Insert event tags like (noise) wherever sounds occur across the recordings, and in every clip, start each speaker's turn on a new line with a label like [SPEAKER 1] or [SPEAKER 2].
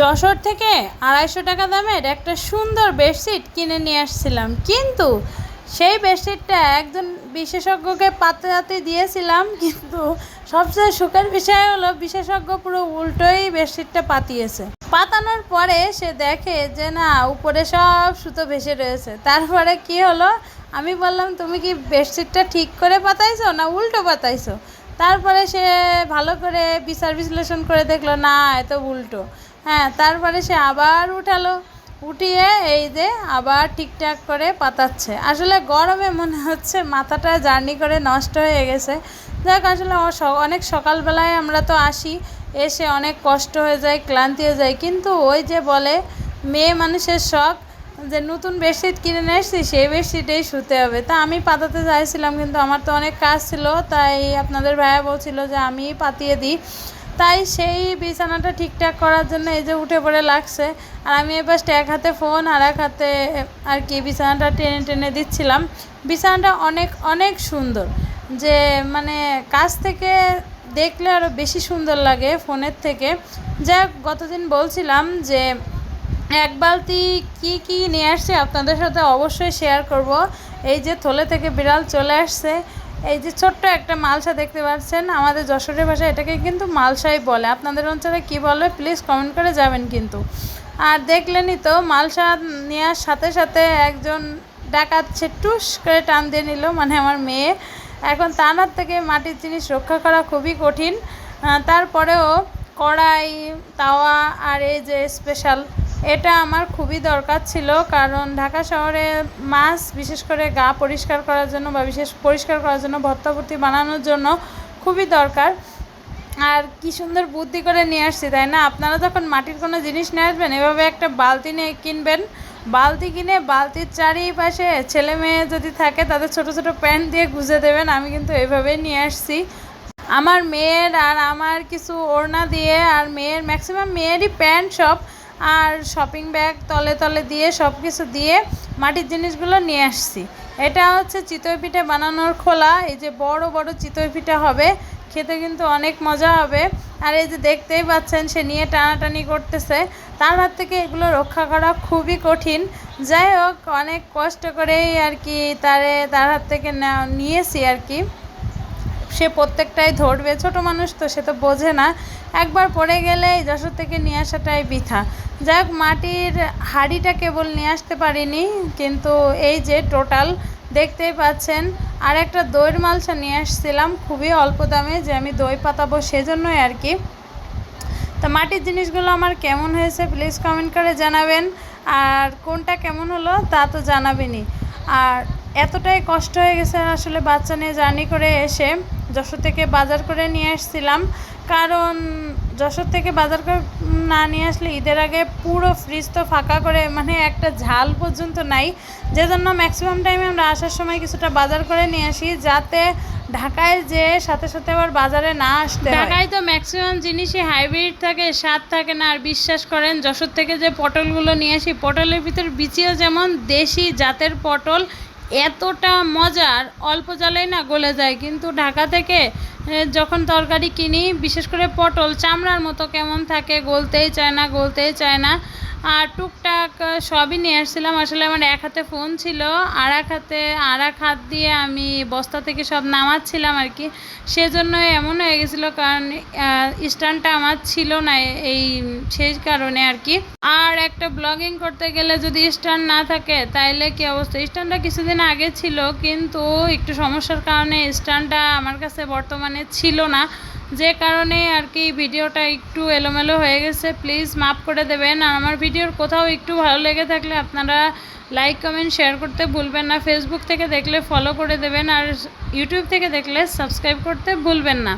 [SPEAKER 1] যশোর থেকে আড়াইশো টাকা দামের একটা সুন্দর বেডশিট কিনে নিয়ে আসছিলাম। কিন্তু সেই বেডশিটটা একজন বিশেষজ্ঞকে পাতাতে দিয়েছিলাম, কিন্তু সবচেয়ে সুখের বিষয় হলো বিশেষজ্ঞ পুরো উল্টোই বেডশিটটা পাতিয়েছে। পাতানোর পরে সে দেখে যে না, উপরে সব সুতো ভেসে রয়েছে। তারপরে কি হলো? আমি বললাম, তুমি কি বেডশিটটা ঠিক করে পাতাইছো না উল্টো পাতাইছো? তারপরে সে ভালো করে বিচার বিশ্লেষণ করে দেখল, না, এত উল্টো। হ্যাঁ তারপরে সে আবার উঠালো, উঠিয়ে এই যে আবার ঠিকঠাক করে পাতাচ্ছে। আসলে গরমে মনে হচ্ছে মাথাটা জার্নি করে নষ্ট হয়ে গেছে। দেখ আসলে অনেক সকালবেলায় আমরা তো আসি, এসে অনেক কষ্ট হয়ে যায়, ক্লান্তি হয়ে যায়। কিন্তু ওই যে বলে, মেয়ে মানুষের শখ, যে নতুন বেডশিট কিনে নিয়ে এসেছি সেই বেডশিটেই শুতে হবে। তা আমি পাতাতে চাইছিলাম, কিন্তু আমার তো অনেক কাজ ছিল, তাই আপনাদের ভাইয়া বলছিল যে আমি পাতিয়ে দিই। তাই সেই বিছানাটা ঠিকঠাক করার জন্য এই যে উঠে পড়ে লাগছে। আর আমি এবার এক হাতে ফোন আর এক হাতে আর কি বিছানাটা টেনে টেনে দিচ্ছিলাম। বিছানাটা অনেক অনেক সুন্দর। যে মানে কাছ থেকে দেখলে আরও বেশি সুন্দর লাগে ফোনের থেকে। যা গতদিন বলছিলাম যে এক বালতি কি কি নিয়ে আসছে আপনাদের সাথে অবশ্যই শেয়ার করব। এই যে থলে থেকে বিড়াল চলে আসছে। এই যে ছোট্ট একটা মালসা দেখতে পাচ্ছেন, আমাদের যশোরের ভাষায় এটাকে কিন্তু মালসাই বলে। আপনাদের অঞ্চলে কি বলে প্লিজ কমেন্ট করে যাবেন কিন্তু। আর দেখলেনই তো, মালসা নেওয়ার সাথে সাথে একজন ডাকাচ্ছে টুস করে টান দিয়ে নিল মানে আমার মেয়ে। এখন তানার থেকে মাটির জিনিস রক্ষা করা খুবই কঠিন। তারপরেও কড়াই, তাওয়া আর এই যে স্পেশাল এটা আমার খুবই দরকার ছিল, কারণ ঢাকা শহরে মাছ বিশেষ করে গা পরিষ্কার করার জন্য বা বিশেষ পরিষ্কার করার জন্য, ভর্তাভর্তি বানানোর জন্য খুবই দরকার। আর কি সুন্দর বুদ্ধি করে নিয়ে আসছি, তাই না? আপনারা যখন মাটির কোনো জিনিস নিয়ে আসবেন, এভাবে একটা বালতি নিয়ে কিনবেন। বালতি কিনে বালতির চারিপাশে ছেলে মেয়ে যদি থাকে, তাদের ছোট ছোট প্যান্ট দিয়ে গুজে দেবেন, আমি কিন্তু এভাবেই নিয়ে আসছি। আমার মেয়ের আর আমার কিছু ওড়না দিয়ে, আর মেয়ের ম্যাক্সিমাম মেয়েরই প্যান্ট সব আর শপিং ব্যাগ তলে তলে দিয়ে সব কিছু দিয়ে মাটির জিনিসগুলো নিয়ে আসছি। এটা হচ্ছে চিতই পিঠে বানানোর খোলা, এই যে বড় বড় চিতই পিঠা হবে, খেতে কিন্তু অনেক মজা হবে। আর এই যে দেখতেই পাচ্ছেন, সে নিয়ে টানাটানি করতেছে। তার হাত থেকে এগুলো রক্ষা করা খুবই কঠিন। যাই হোক, অনেক কষ্ট করেই আর কি তারে, তার হাত থেকে নিয়েছি আর কি। সে প্রত্যেকটাই ধরবে, ছোট মানুষ তো সে তো বোঝে না। একবার পড়ে গেলে যশোর থেকে নিয়ে আসাটাই বৃথা। যাক মাটির হাঁড়িটা কেবল নিয়ে আসতে পারিনি, কিন্তু এই যে টোটাল দেখতেই পাচ্ছেন আর একটা দইয়ের মালসা নিয়ে আসছিলাম খুবই অল্প দামে যে আমি দই পাতাবো সেজন্যই আর কি। তো মাটির জিনিসগুলো আমার কেমন হয়েছে প্লিজ কমেন্ট করে জানাবেন, আর কোনটা কেমন হলো তা তো জানাবেনই। আর এতটাই কষ্ট হয়ে গেছে আসলে বাচ্চা নিয়ে জার্নি করে এসে যশোর থেকে বাজার করে নিয়ে আসছিলাম কারণ যশোর থেকে বাজার করে না নিয়ে আসলে ঈদের আগে পুরো ফ্রিজ তো ফাঁকা করে মানে একটা ঝাল পর্যন্ত নাই। যে জন্য ম্যাক্সিমাম টাইমে আমরা আসার সময় কিছুটা বাজার করে নিয়ে আসি, যাতে ঢাকায় যে সাথে সাথে আবার বাজারে না আসতে ঢাকায় তো ম্যাক্সিমাম জিনিসই হাইব্রিড থাকে, স্বাদ থাকে না। আর বিশ্বাস করেন, যশোর থেকে যে পটলগুলো নিয়ে আসি, পটলের ভিতর বিচিও যেমন দেশি জাতের পটল, এতটা মজার, অল্প জালেই না গলে যায়। কিন্তু ঢাকা থেকে যখন তরকারি কিনি, বিশেষ করে পটল, চামড়ার মতো কেমন থাকে, গলতেই চায় না, গলতেই চায় না। আর টুকটাক সবই নিয়ে আসছিলাম। আসলে আমার এক হাতে ফোন ছিল, আর এক হাতে, আর এক হাত দিয়ে আমি বস্তা থেকে সব নামাচ্ছিলাম আর কি। সেজন্য এমন হয়ে গেছিল, কারণ স্ট্যান্ডটা আমার ছিল না এই সেই কারণে আর কি। আর একটা ব্লগিং করতে গেলে যদি স্ট্যান্ড না থাকে, তাইলে কি অবস্থা? স্ট্যান্ডটা কিছুদিন আগে ছিল, কিন্তু একটু সমস্যার কারণে স্ট্যান্ডটা আমার কাছে বর্তমানে ছিল না। যে কারণে আর কি ভিডিওটা একটু এলোমেলো হয়ে গেছে প্লিজ মাফ করে দেবেন। আর আমার ভিডিওর কোথাও একটু ভালো লেগে থাকলে আপনারা লাইক কমেন্ট শেয়ার করতে ভুলবেন না। ফেসবুক থেকে দেখলে ফলো করে দেবেন আর ইউটিউব থেকে দেখলে সাবস্ক্রাইব করতে ভুলবেন না।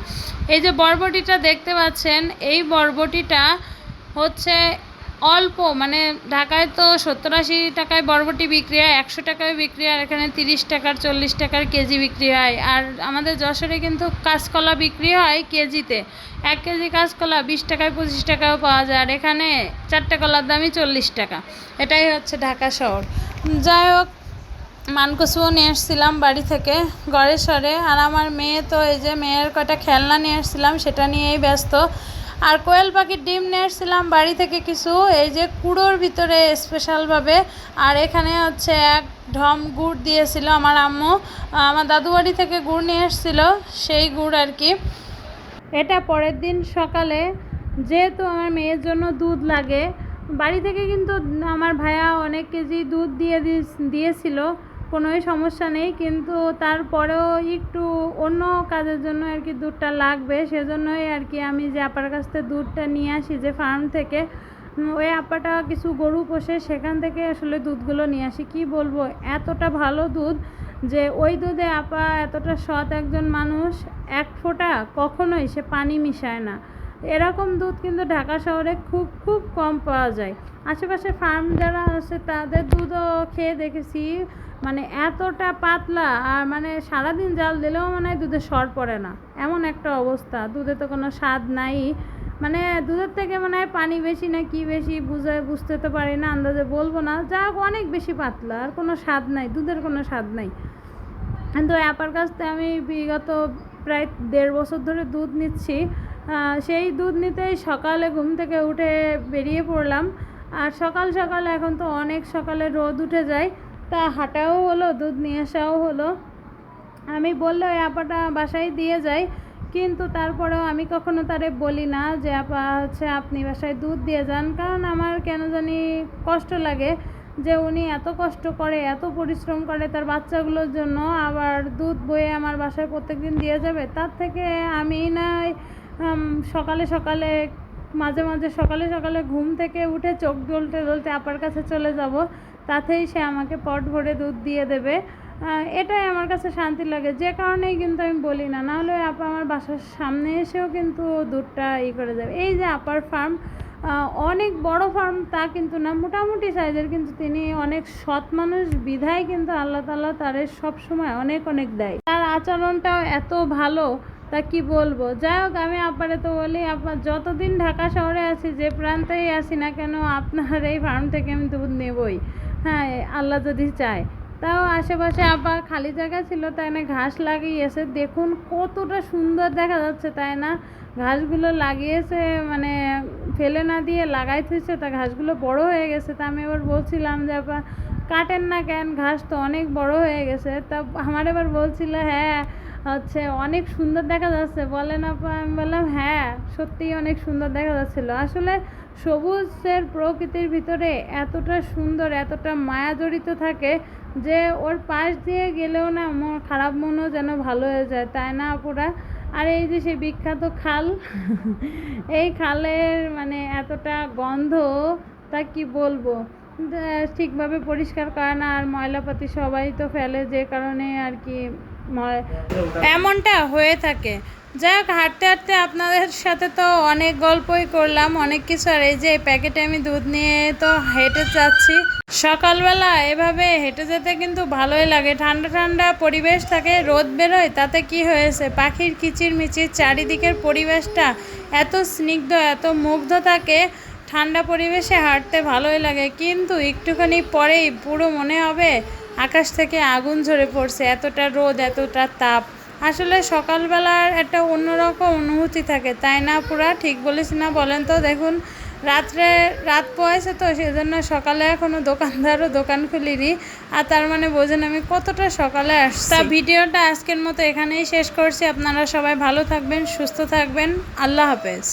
[SPEAKER 1] এই যে বরবটিটা দেখতে পাচ্ছেন, এই বরবটিটা হচ্ছে অল্প মানে ঢাকায় তো সত্তর আশি টাকায় বরবটি বিক্রি হয়, একশো টাকায় বিক্রি হয় এখানে তিরিশ টাকার, চল্লিশ টাকার কেজি বিক্রি হয়। আর আমাদের যশোরে কিন্তু কাঁচকলা বিক্রি হয় কেজিতে। এক কেজি কাঁচকলা বিশ টাকায়, পঁচিশ টাকাও পাওয়া যায়। আর এখানে চারটে কলার দামই চল্লিশ টাকা। এটাই হচ্ছে ঢাকা শহর। যাই হোক মানকসুও নিয়ে এসেছিলাম বাড়ি থেকে গড়ে সরে। আর আমার মেয়ে তো এই যে মেয়ের কটা খেলনা নিয়ে এসেছিলাম সেটা নিয়েই ব্যস্ত। আর কোয়েল পাখির ডিম নিয়ে বাড়ি থেকে কিছু, এই যে কুড়োর ভিতরে স্পেশালভাবে আর এখানে হচ্ছে এক ঢম গুড় দিয়েছিল আমার আম্মু। আমার দাদু বাড়ি থেকে গুড় নিয়ে এসেছিল, সেই গুড় আর কি। এটা পরের দিন সকালে, যেহেতু আমার মেয়ের জন্য দুধ লাগে, বাড়ি থেকে কিন্তু আমার ভাইয়া অনেক কেজি দুধ দিয়ে দিয়েছিল। কোনোই সমস্যা নেই, কিন্তু তারপরেও একটু অন্য কাজের জন্য আর কি দুধটা লাগবে। সেজন্যই আর কি আমি যে আপার কাছ থেকে দুধটা নিয়ে আসি যে ফার্ম থেকে ওই আপাটা কিছু গরু পোষে সেখান থেকে আসলে দুধগুলো নিয়ে আসি। কি বলব? এতটা ভালো দুধ যে ওই দুধে আপা এতটা সৎ একজন মানুষ, এক ফোঁটা কখনোই সে পানি মিশায় না। এরকম দুধ কিন্তু ঢাকা শহরে খুব খুব কম পাওয়া যায়। আশেপাশে ফার্ম যারা আছে তাদের দুধও খেয়ে দেখেছি। মানে এতটা পাতলা আর মানে সারাদিন জাল দিলেও মনে হয় দুধে সর পড়ে না। এমন একটা অবস্থা। দুধে তো কোনো স্বাদ নাই। মানে দুধের থেকে মনে হয় পানি বেশি না কি বেশি বুঝে বুঝতে তো পারি না, আন্দাজে বলব না। যা অনেক বেশি পাতলা আর কোনো স্বাদ নাই, দুধের কোনো স্বাদ নাই। কিন্তু অ্যাপার কাছ থেকে আমি বিগত প্রায় দেড় বছর ধরে দুধ নিচ্ছি। সেই দুধ নিতেই সকালে ঘুম থেকে উঠে বেরিয়ে পড়লাম। আর সকাল সকাল এখন তো অনেক সকালে রোদ উঠে যায়। তা হাঁটাও হলো, দুধ নিয়ে আসাও হলো। আমি বললে ওই আপাটা বাসায় দিয়ে যাই। কিন্তু তারপরেও আমি কখনো তারে বলি না যে, আপা, হচ্ছে আপনি বাসায় দুধ দিয়ে যান। কারণ আমার কেন জানি কষ্ট লাগে যে, উনি এত কষ্ট করে, এত পরিশ্রম করে তার বাচ্চাগুলোর জন্য আবার দুধ বয়ে আমার বাসায় প্রত্যেকদিন দিয়ে যাবে। তার থেকে আমি না সকালে সকালে, মাঝে মাঝে সকালে সকালে ঘুম থেকে উঠে চোখ ডলতে ডলতে আপার কাছে চলে যাব। তাতেই সে আমাকে পট ভরে দুধ দিয়ে দেবে। এটাই আমার কাছে শান্তি লাগে। যে কারণেই কিন্তু আমি বলি না নাহলে আপা আমার বাসার সামনে এসেও কিন্তু দুধটা ই করে যাবে এই যে আপার ফার্ম অনেক বড় ফার্ম তা কিন্তু না, মোটামুটি সাইজের কিন্তু তিনি অনেক সৎ মানুষ, বিধায় কিন্তু আল্লাহ তাল্লাহ তারে সবসময় অনেক অনেক দেয়। তার আচরণটাও এত ভালো, তা কি বলব? যাই হোক আমি আপারে তো বলি আপনার যতদিন ঢাকা শহরে আছি, যে প্রান্তেই আসি না কেন, আপনার এই ফার্ম থেকে আমি দুধ নেবই। হ্যাঁ আল্লাহ যদি চায়। তাও আশেপাশে আবার খালি জায়গা ছিল, তাই না? ঘাস লাগিয়েছে দেখুন কতটা সুন্দর দেখা যাচ্ছে, তাই না? ঘাসগুলো লাগিয়েছে মানে ফেলে না দিয়ে লাগাই থুইছে তা ঘাসগুলো বড় হয়ে গেছে, তা আমি এবার বলছিলাম যে, আপা কাটেন না কেন? ঘাস তো অনেক বড় হয়ে গেছে। তা আমার এবার বলছিল হ্যাঁ হচ্ছে অনেক সুন্দর দেখা যাচ্ছে। বলেন আপা আমি বললাম হ্যাঁ সত্যিই অনেক সুন্দর দেখা যাচ্ছিল। আসলে সবুজের প্রকৃতির ভিতরে এতটা সুন্দর এতটা মায়া জড়িত থাকে যে ওর পাশ দিয়ে গেলেও না মন খারাপ মনও যেন ভালো হয়ে যায়। তাই না আপুরা? আর এই যে সেই বিখ্যাত খাল (laughs) এই খালের মানে এতটা গন্ধ তা কি বলব? ঠিকভাবে পরিষ্কার করে না, আর ময়লাপাতি সবাই তো ফেলে যে কারণে আর কি এমনটা হয়ে থাকে। যাই হোক হাঁটতে হাঁটতে আপনাদের সাথে তো অনেক গল্পই করলাম, অনেক কিছু। আর এই যে প্যাকেটে আমি দুধ নিয়ে তো হেঁটে যাচ্ছি। সকালবেলা এভাবে হেঁটে যেতে কিন্তু ভালোই লাগে। ঠান্ডা ঠান্ডা পরিবেশ থাকে, রোদ বেরোয়, তাতে কি হয়েছে? পাখির কিচির মিচির চারিদিকের পরিবেশটা এত স্নিগ্ধ, এত মুগ্ধ থাকে ঠান্ডা পরিবেশে হাঁটতে ভালোই লাগে কিন্তু একটুখানি পরেই পুরো মনে হবে আকাশ থেকে আগুন ঝরে পড়ছে এতটা রোদ এতটা তাপ। আসলে সকালবেলার একটা অন্যরকম অনুভূতি থাকে তাই না পুরা? ঠিক বলেছি না বলেন তো? দেখুন রাত্রে রাত পোয়াইছে তো সেজন্য সকালে এখনও দোকানদারও দোকান খুলিনি। আর তার মানে বোঝেন আমি কতটা সকালে আসছি। তা ভিডিওটা আজকের মতো এখানেই শেষ করছি। আপনারা সবাই ভালো থাকবেন সুস্থ থাকবেন। আল্লাহ হাফেজ।